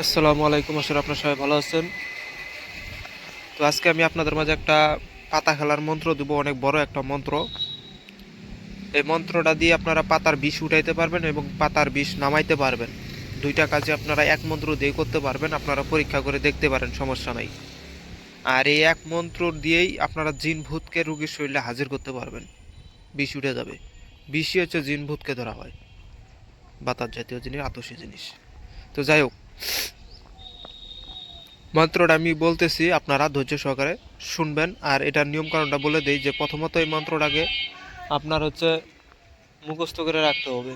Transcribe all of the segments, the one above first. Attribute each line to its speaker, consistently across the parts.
Speaker 1: আসসালামু আলাইকুম আসলে আপনার সবাই ভালো আছেন। তো আজকে আমি আপনাদের মাঝে একটা পাতা খেলার মন্ত্র দেব, অনেক বড় একটা মন্ত্র। এই মন্ত্রটা দিয়ে আপনারা পাতার বিষ উঠাইতে পারবেন এবং পাতার বিষ নামাইতে পারবেন। দুইটা কাজে আপনারা এক মন্ত্র দিয়ে করতে পারবেন, আপনারা পরীক্ষা করে দেখতে পারেন, সমস্যা নাই। আর এই এক মন্ত্র দিয়েই আপনারা জিন ভূতকে রোগীর শরীরে হাজির করতে পারবেন। বিষ উঠে যাবে। বিষই হচ্ছে জিন ভূতকে ধরা হয়। বাতাস জাতীয় জিনিস, আতসী জিনিস। তো যাই হোক মন্ত্রটা আমি বলতেছি, আপনারা ধৈর্য সহকারে শুনবেন। আর এটার নিয়ম কারণটা বলে দেই যে প্রথমত এই মন্ত্রটাকে আপনার হচ্ছে মুখস্থ করে রাখতে হবে।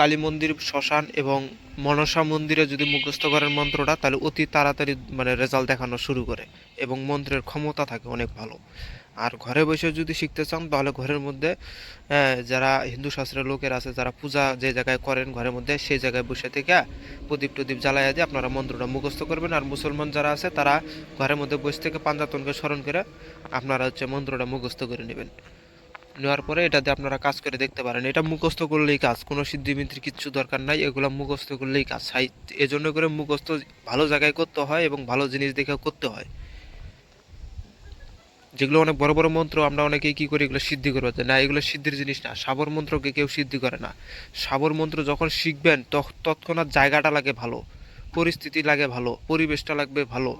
Speaker 1: কালী মন্দির, শ্মশান এবং মনসা মন্দিরে যদি মুখস্থ করেন মন্ত্রটা, তাহলে অতি তাড়াতাড়ি মানে রেজাল্ট দেখানো শুরু করে এবং মন্ত্রের ক্ষমতা থাকে অনেক ভালো। আর ঘরে বসে যদি শিখতে চান, তাহলে ঘরের মধ্যে যারা হিন্দু শাস্ত্রের লোকের আছে, যারা পূজা যে জায়গায় করেন ঘরের মধ্যে, সেই জায়গায় বসে থেকে প্রদীপ টদীপ জ্বালাইয়া দিয়ে আপনারা মন্ত্রটা মুখস্থ করবেন। আর মুসলমান যারা আছে, তারা ঘরের মধ্যে বসে থেকে পাঞ্জাতনকে স্মরণ করে আপনারা হচ্ছে মন্ত্রটা মুখস্থ করে নেবেন। নেওয়ার পরে এটাতে আপনারা কাজ করে দেখতে পারেন। এটা মুখস্থ করলেই কাজ, কোনো সিদ্ধিমিত্র কিচ্ছু দরকার নাই, এগুলো মুখস্থ করলেই কাজ। সাই এজন্য করে মুখস্থ ভালো জায়গায় করতে হয় এবং ভালো জিনিস দেখে করতে হয়। যেগুলো অনেক বড় বড় মন্ত্র, আমরা অনেকেই কি করি, এগুলো সিদ্ধি করব। না, এগুলো সিদ্ধির জিনিস না, সাবর মন্ত্রকে কেউ সিদ্ধি করে না। সাবর মন্ত্র যখন শিখবেন তৎক্ষণাৎ জায়গাটা লাগে ভালো, পরিস্থিতি লাগে ভালো, পরিবেশটা লাগবে ভালো,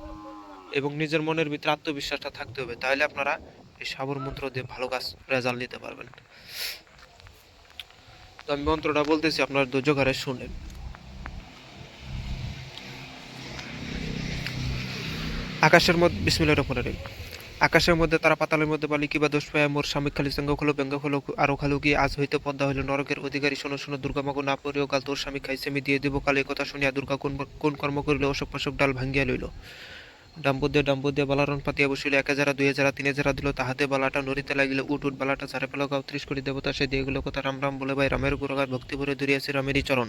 Speaker 1: এবং নিজের মনের ভিতরে আত্মবিশ্বাসটা থাকতে হবে। তাহলে আপনারা এই সাবর মন্ত্র দিয়ে ভালো কাজ রেজাল্ট নিতে পারবেন। তো আমি মন্ত্রটা বলতেছি, আপনার ধৈর্য ঘরে শুনেন। আকাশের মধ্যে বিসমিল্লাহির রহমানির রহিম। আকাশের মধ্যে, তারা পাতালের মধ্যে বালি কিবা দোষ পায় মোর স্বামী খালি সঙ্গ হলো ব্যঙ্গ হলো আরও খালো গিয়ে আজ হইতে পদ্মা হইল, নরকের অধিকারী, শোনো শোনো, দুর্গা মাগো, না পড়িও কাল তোর স্বামী খাইছে, আমি দিয়ে দেবো, কালে কথা শুনিয়া দুর্গা কোন কোন কর্ম করিল অশোক পাশক ডাল ভাঙ্গিয়া লইল। ডাম্বুদ্দে ডাম্বুদ্দে বালারণ পাতিয়া বসিল। এক হাজার দুই হাজার তিন হাজার দিল, তাহাতে বালাটা নড়িতে লাগিল। উট উট বালাটা ঝাড়ে পেল গাও ত্রিশ কোটি দেবতা। সে দিয়ে গেল কথা রাম রাম বলে, ভাই, রামের গুরগার ভক্তি ভরে ধরিয়াছে রামেরই চরণ।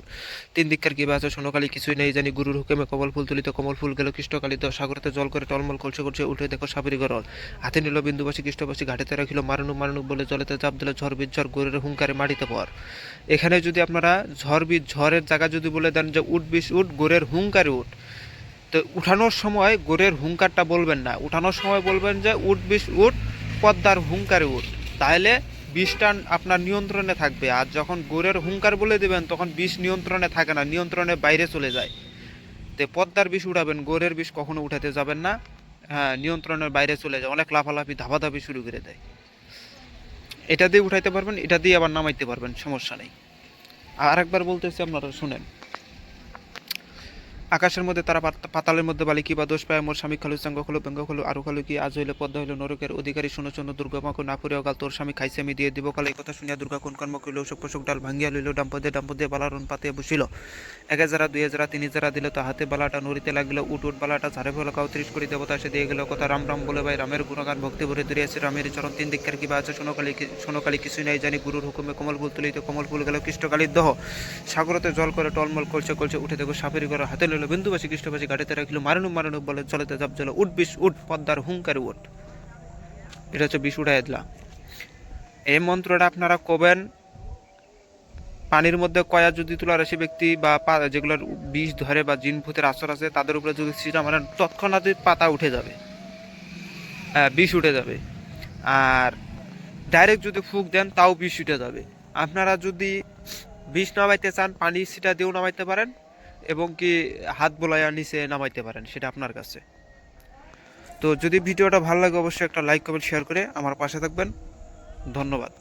Speaker 1: তিন দিককার কিবা আছে, সোনকালী কিছুই নেই। জানি গুরুর হুকুমে কমল ফুল তুলিত, কমল ফুল গেল কৃষ্ণকালিত সাগরতে জল করে টলমল কলসে কলসে উঠে দেখো সাবরি গরল হাতে নিল বিন্দুবাসী কৃষ্ণবাসী, ঘাটেতে রাখিল মারণু মারণু বলে জলেতে চাপ দিল ঝড় বীজ ঝড় গরুর হুঙ্কারে মাটিতে পর। এখানে যদি আপনারা ঝড় বীজ ঝড়ের জায়গা যদি বলে দেন যে উঠ বিষ উঠ গোরের হুঙ্কারে উঠ তো উঠানোর সময় গোরের হুঙ্কারটা বলবেন না। উঠানোর সময় বলবেন যে, উঠ বিষ, উঠ, পদ্মার হুঙ্কারে উঠ। তাহলে বিষটা আপনার নিয়ন্ত্রণে থাকবে। আর যখন গোরের হুঙ্কার বলে দেবেন, তখন বিষ নিয়ন্ত্রণে থাকে না, নিয়ন্ত্রণে বাইরে চলে যায়। তো পদ্মার বিষ উঠাবেন গোরের বিষ কখনো উঠাতে যাবেন না। হ্যাঁ নিয়ন্ত্রণের বাইরে চলে যায়, অনেক লাফালাফি, ধাপাধাপি শুরু করে দেয়। এটা দিয়ে উঠাইতে পারবেন, এটা দিয়ে আবার নামাইতে পারবেন, সমস্যা নেই। আর একবার বলতেছি আপনারা শুনেন। আকাশের মধ্যে তারা পাত- পাতালের মধ্যে বালি কিবা দোষ পায়। মোর স্বামী খালু চাঙ্গ খলো ব্যঙ্গ খলো, আরও খালু কি? আজ হইলে পদ্ম হইল নরকের অধিকারী। শোনো শোনো, দুর্গা না পড়ে অকাল তোর স্বামী খাইছে, আমি দিয়ে দিব কাল। এই কথা শুনিয়া দুর্গা কোন কর্ম করিল? অশোক পশোক ডাল ভাঙ্গিয়া লইল ডাম্পদে ডাম্পদে বালারণ পাতে বসিল। এক হাজারা, দুই হাজারা, তিন হাজারা দিল তা হাতে বালাটা নড়িতে লাগিল। উট উট বালাটা ঝাড়ে ফেলা কাউ ত্রিশ কোটি দেবতা সে দিয়ে গেল। কথা রাম রাম বলে ভাই, রামের গুণগান ভক্তি ভরে ধরে ধরিয়াছে রামের চরণ তিন দিককার কিবা আছে। সোনকালী সোনকালী কিছুই নাই। জানি গুরুর হুকুমে কমল ফুল তুলিতে, কমল ফুল গেল কৃষ্ণকালীর দহ। সাগরতে জল করে টলমল কলছে কলছে, উঠে দেখো সাপেরি করে হাতে লইল বিন্দুবাসী কৃষ্ণবাসী গাড়িতে রাখিল মারানু মারানু বলে জলেতে জাপ জল উঠ বিষ উঠ পদ্মার হুঙ্কারে উঠ। এটা হচ্ছে বিষ উঠাই দিলা। এই মন্ত্রটা আপনারা কবেন? পানির মধ্যে কয়া যদি তুলা রাশি ব্যক্তি বা যেগুলোর বিষ ধরে বা জিন ভূতের আসর আছে তাদের উপরে যদি সিটা মারেন তৎক্ষণাৎ পাতা উঠে যাবে। হ্যাঁ, বিষ উঠে যাবে। আর ডাইরেক্ট যদি ফুক দেন তাও বিষ উঠে যাবে। আপনারা যদি বিষ নামাইতে চান পানি সিটা দিয়েও নামাইতে পারেন। এবং কি হাত বোলাইয়া নিচে নামাইতে পারেন, সেটা আপনার কাছে। তো যদি ভিডিওটা ভালো লাগে, অবশ্যই একটা লাইক কমেন্ট শেয়ার করে আমার পাশে থাকবেন। ধন্যবাদ।